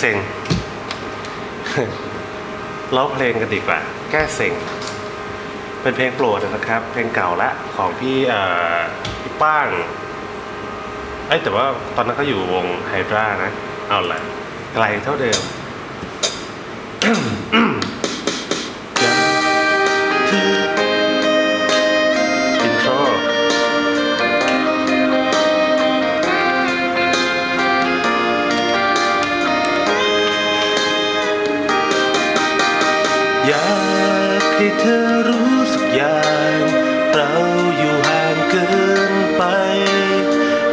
เซ็งๆร้องเพลงกันดีกว่า แก้เซ็ง เป็นเพลงโปรดนะครับ เพลงเก่าละของพี่พี่ป้างเอ้แต่ว่าตอนนั้นเขาอยู่วงไฮดรานะ เอาละไกลเท่าเดิม ให้เธอรู้สักอย่าง เราอยู่ห่างเกินไป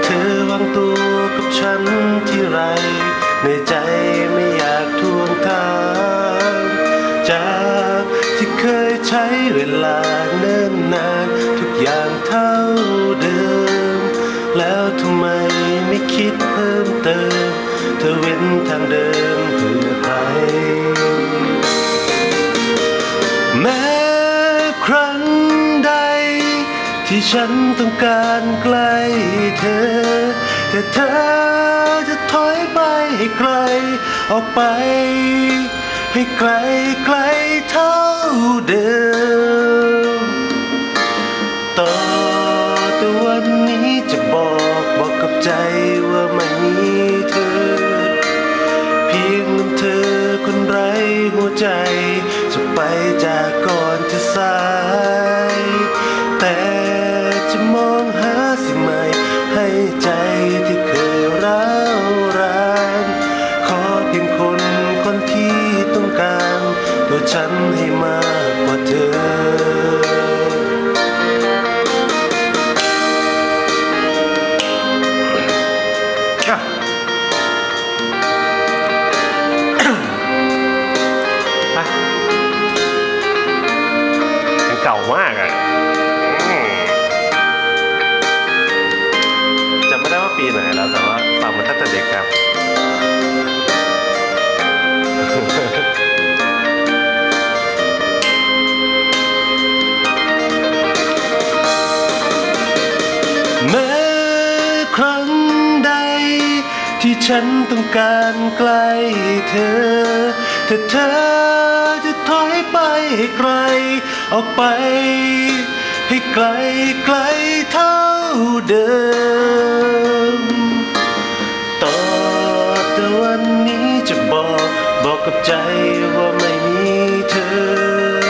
เธอวางตัวกับฉันที่ไร ในใจไม่อยากทวงถามจากที่เคยใช้เวลาเนิ่นนาน ทุกอย่างเท่าเดิม แล้วทำไมไม่คิดเพิ่มเติม เธอเว้นทางเดินเพื่อ ฉันต้องการใกล้เธอ แต่เธอจะถอยไปให้ไกล ออกไป ให้ไกลไกลเท่าเดิม ต่อแต่วันนี้จะบอกบอกกับใจว่าไม่มีเธอ เพียงลำเธอคนไร้หัวใจ จะไปจากก่อนจะสาย ที่ต้องการตัวฉันให้มากกว่าเธอ ฉันต้องการใกล้เธอแต่เธอจะถอยไปให้ไกล ออกไป ให้ไกลไกลเท่าเดิม ต่อแต่วันนี้จะบอกบอกกับใจว่าไม่มีเธอ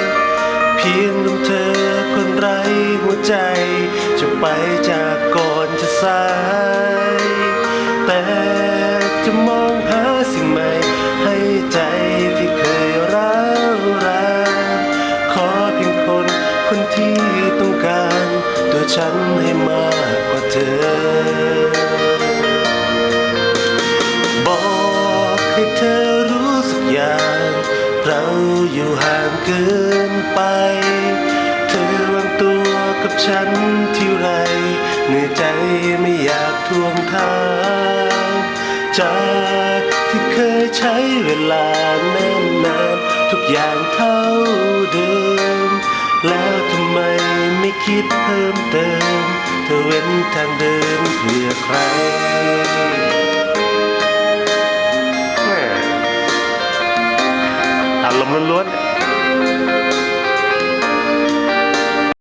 เพียงลำเธอคนไร้หัวใจ จะไปจากก่อนจะสาย ฉันให้มากกว่าเธอ บอกให้เธอรู้สักอย่างเราอยู่ห่างเกินไป เธอวางตัวกับฉันที่ไรเหนื่อยใจไม่อยากทวงถามจากที่เคยใช้เวลาเนิ่นนานทุกอย่างเท่าเดิม แล้วทำไม คิดเพิ่มเติม เธอเว้นทางเดินเพื่อใคร